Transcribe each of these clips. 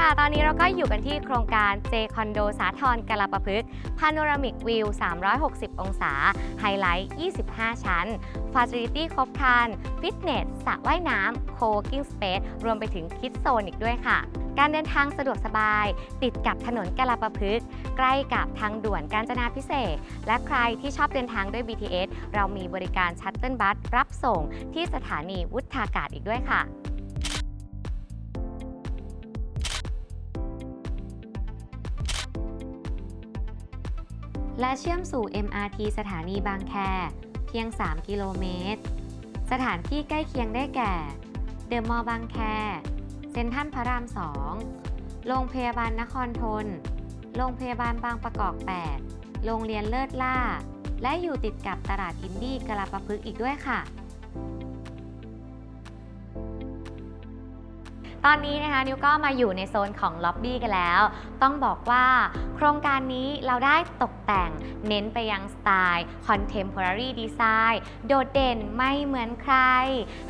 ค่ะ ตอนนี้เราก็อยู่กันที่โครงการ J คอนโดสาทรกลาประพฤกษ์พาโนรามิกวิว 360 องศา ไฮไลท์ 25 ชั้นฟ a ซิลิตี้ครบครัน ฟิตเนสสระว่ายน้ำโคกิ้งสเปซรวมไปถึงคิดโซนอีกด้วยค่ะ การเดินทางสะดวกสบาย ติดกับถนนกลาประพฤกษ์ใกล้กับทางด่วนกาญจนาพิเศษ และใครที่ชอบเดินทางด้วย BTS เรามีบริการชัตเติลบัสรับส่งที่สถานีวุฒากาศอีกด้วยค่ะ และเชื่อมสู่ MRT สถานีบางแค เพียง 3 กิโลเมตร สถานที่ใกล้เคียงได้แก่ เดอะมอลล์บางแค เซ็นทรัลพระราม 2 โรงพยาบาลนครทน โรงพยาบาลบางประกอบ 8 โรงเรียนเลิศล่า และอยู่ติดกับตลาดอินดี้กลาประพฤกอีกด้วยค่ะ ตอนนี้นะคะนิวก็มาอยู่ในโซนของล็อบบี้กันแล้ว ต้องบอกว่าโครงการนี้เราได้ตกแต่งเน้นไปยังสไตล์ Contemporary Design โดดเด่นไม่เหมือนใคร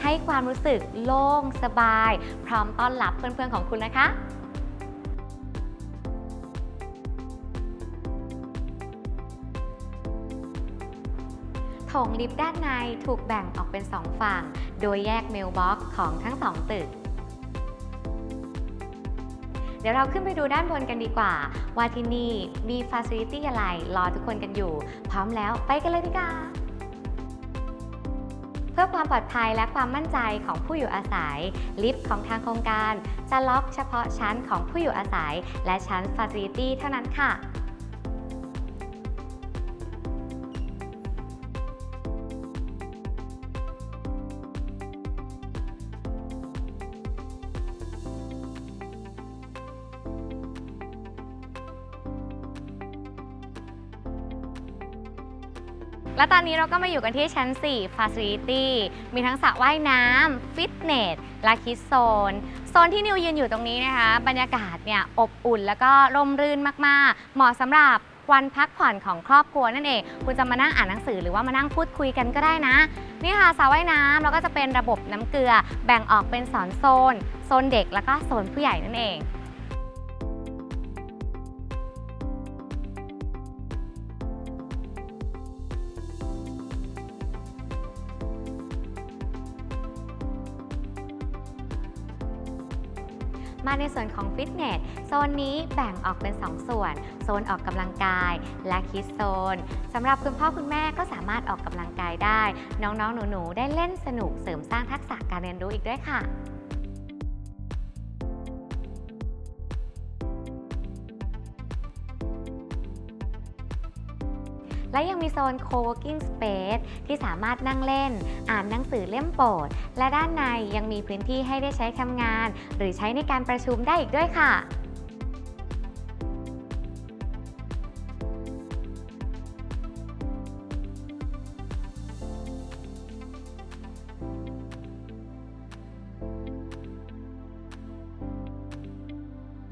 ให้ความรู้สึกโล่งสบาย พร้อมต้อนรับเพื่อนๆของคุณนะคะโถงลิฟต์ด้านในถูกแบ่งออกเป็น 2 ฝั่ง โดยแยกเมลบ็อกของทั้ง 2 ตึก เดี๋ยวเราขึ้นไปดูด้านบนกันดีกว่า ว่าที่นี่มีฟาซิลิตี้อะไรรอทุกคนกันอยู่ พร้อมแล้วไปกันเลยดีกว่าเพื่อความปลอดภัยและความมั่นใจของผู้อยู่อาศัย ลิฟต์ของทางโครงการ จะล็อกเฉพาะชั้นของผู้อยู่อาศัย และชั้นฟาซิลิตี้เท่านั้นค่ะ และตอนนี้เราก็มาอยู่กันที่ชั้น 4 Facility มีทั้งสระว่ายน้ำฟิตเนส และคิดโซน โซนที่นิวยืนอยู่ตรงนี้นะคะ บรรยากาศเนี่ยอบอุ่นแล้วก็ร่มรื่นมาก ๆ เหมาะสำหรับวันพักผ่อนของครอบครัวนั่นเอง คุณจะมานั่งอ่านหนังสือหรือว่ามานั่งพูดคุยกันก็ได้นะ นี่ค่ะสระว่ายน้ำแล้วก็จะเป็นระบบน้ำเกลือ แบ่งออกเป็นสอนโซน โซนเด็กแล้วก็โซนผู้ใหญ่นั่นเอง มาในส่วนของฟิตเนสโซนนี้แบ่งออกเป็น 2 ส่วน โซนออกกำลังกายและคิดโซนสำหรับคุณพ่อคุณแม่ก็สามารถออกกำลังกายได้ น้องๆ หนูๆ ได้เล่นสนุกเสริมสร้างทักษะการเรียนรู้อีกด้วยค่ะ และยังมีโซน co-working space ที่สามารถนั่งเล่น อ่านหนังสือเล่มโปรด และด้านในยังมีพื้นที่ให้ได้ใช้ทำงาน หรือใช้ในการประชุมได้อีกด้วยค่ะ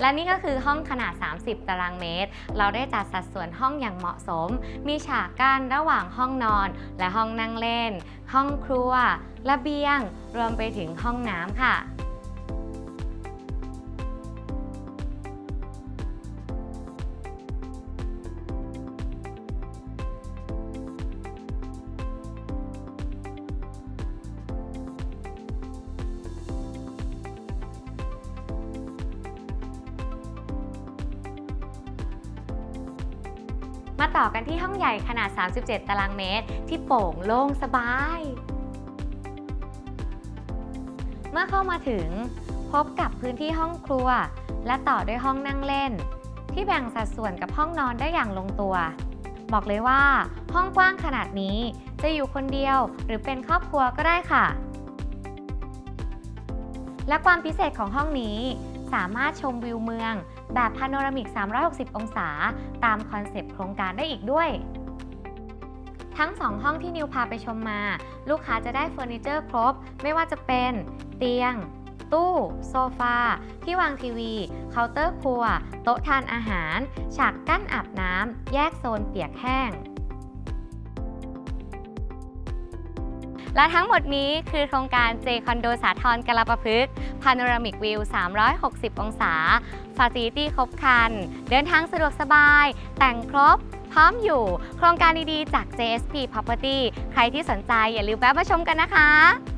และนี่ก็คือห้องขนาด 30 ตารางเมตร เราได้จัดสัดส่วนห้องอย่างเหมาะสม มีฉากกั้นระหว่างห้องนอน และห้องนั่งเล่น ห้องครัว ระเบียง รวมไปถึงห้องน้ำค่ะ มาต่อกันที่ห้องใหญ่ขนาด 37 ตารางเมตร ที่โปร่งโล่งสบาย เมื่อเข้ามาถึง พบกับพื้นที่ห้องครัว และต่อด้วยห้องนั่งเล่น ที่แบ่งสัดส่วนกับห้องนอนได้อย่างลงตัว บอกเลยว่า ห้องกว้างขนาดนี้จะอยู่คนเดียวหรือเป็นครอบครัวก็ได้ค่ะ และความพิเศษของห้องนี้ สามารถชมวิวเมือง แบบพาโนรามิก 360 องศา ตามคอนเซปต์โครงการได้อีกด้วย ทั้ง 2 ห้องที่นิวพาไปชมมา ลูกค้าจะได้เฟอร์นิเจอร์ครบ ไม่ว่าจะเป็น เตียง ตู้ โซฟา ที่วางทีวี เคาน์เตอร์ครัว โต๊ะทานอาหาร ฉากกั้นอาบน้ำ แยกโซนเปียกแห้ง และทั้งหมดนี้คือโครงการเจคอนโดสาทรกลาประพฤกษ์ Panoramic View 360 องศาฟาซิลิตี้ครบคัน เดินทางสะดวกสบาย แต่งครบ พร้อมอยู่ โครงการดีๆ จาก JSP Property ใครที่สนใจอย่าลืมแวะมาชมกันนะคะ